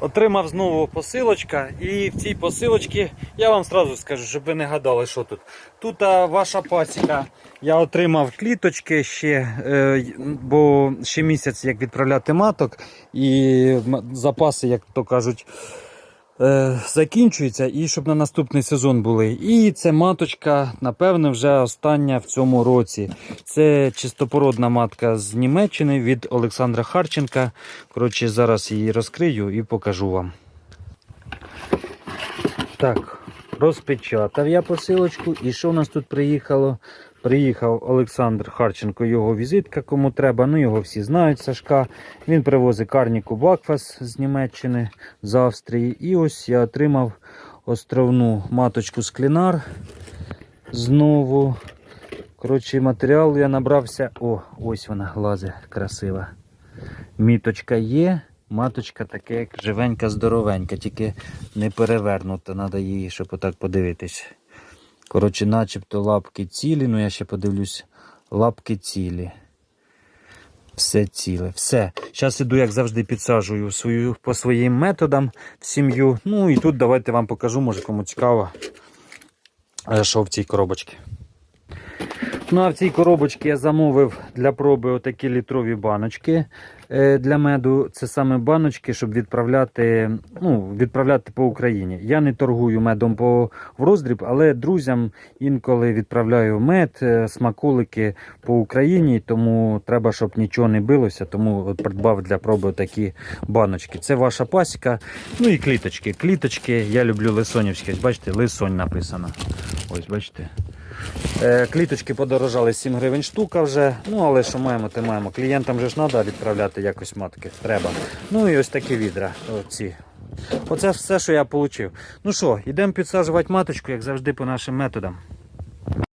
Отримав знову посилочка, і в цій посилочці я вам одразу скажу, щоб ви не гадали, що тут. Тут а, ваша пасіка. Я отримав кліточки ще, е, бо ще місяць як відправляти маток, і запаси, як то кажуть, е, закінчуються, і щоб на наступний сезон були. І це маточка, напевно, вже остання в цьому році. Це чистопородна матка з Німеччини від Олександра Харченка. Коротше, зараз її розкрию і покажу вам. Так, розпечатав я посилочку. І що у нас тут приїхало? Приїхав Олександр Харченко, його візитка, кому треба. Ну, його всі знають, Сашка. Він привозить карніку Бакфас з Німеччини, з Австрії. І ось я отримав островну маточку Склінар. Знову. Коротше, матеріал я набрався. О, ось вона глазить красива. Міточка є. Маточка таке, як живенька, здоровенька, тільки не перевернута. Треба її, щоб отак подивитись. Коротше, начебто лапки цілі, ну я ще подивлюсь. Лапки цілі. Все ціле. Все. Зараз іду, як завжди, підсаджую свою, по своїм методам в сім'ю. Ну і тут давайте вам покажу, може кому цікаво, е, що в цій коробочці. Ну а в цій коробочці я замовив для проби отакі літрові баночки е, для меду. Це саме баночки, щоб відправляти, ну, відправляти по Україні. Я не торгую медом по в роздріб, але друзям інколи відправляю мед, е, смаколики по Україні, тому треба, щоб нічого не билося. Тому от придбав для проби такі баночки. Це ваша пасіка. Ну і кліточки. Кліточки я люблю лисонівські. Бачите, лисонь написано. Ось бачите. Е, Кліточки подорожали 7 гривень штука вже. Ну, але що маємо, те маємо. Клієнтам же ж треба відправляти якось матки. Треба. Ну і ось такі відра. Оці. Оце все, що я отримав. Ну що, йдемо підсаджувати маточку, як завжди, по нашим методам.